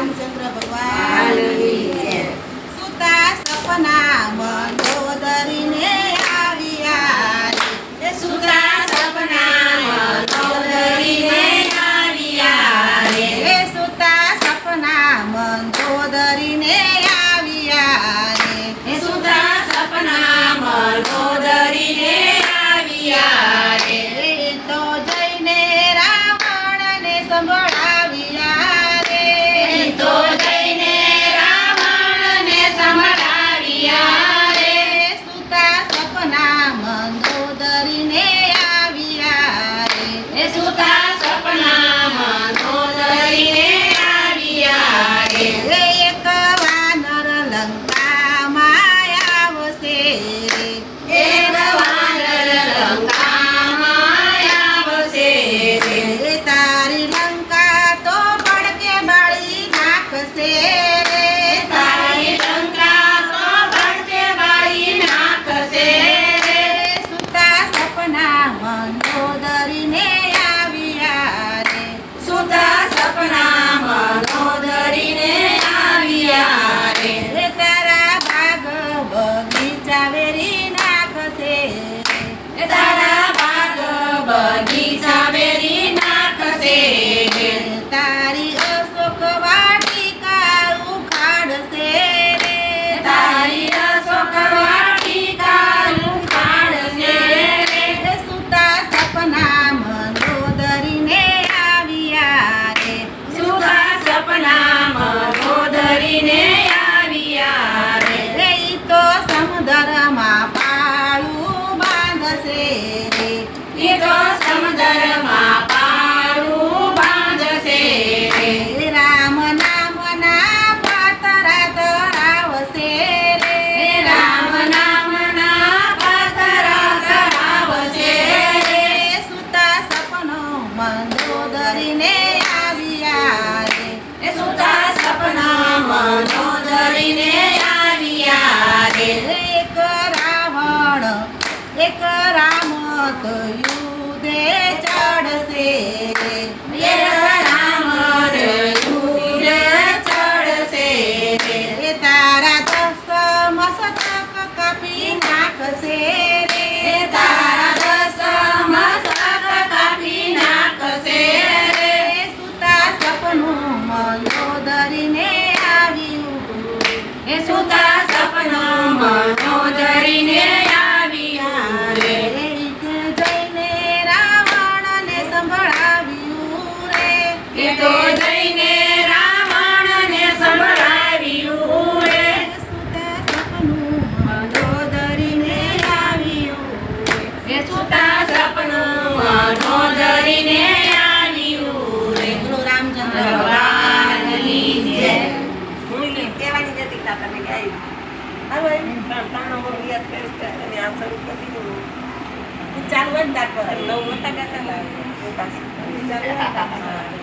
રામચંદ્ર ભગવાન સુતા સપના મંદોદરીને આવ્યા સુતા સપના મંદોદરીને આવ્યા રે સુતા સપના મંદોદરીને આવ્યા રે સુતા તો જઈને રાવણને સંભાળ લઈને આવ્યા રે? તો સમુદ્રમાં પાળું બાંધશે રે. તો સમુદ્રમાં એક રામ તયું દે ચડશે કરીને આવ્યું એટલું હતી તમે ગાઈ હવે ત્રણ નંબર યાદ કરીશ અને આ શરૂ કરી દઉં ચાલુ જ દાખલ નવ મોટા ગાતા લાવે ચાલુ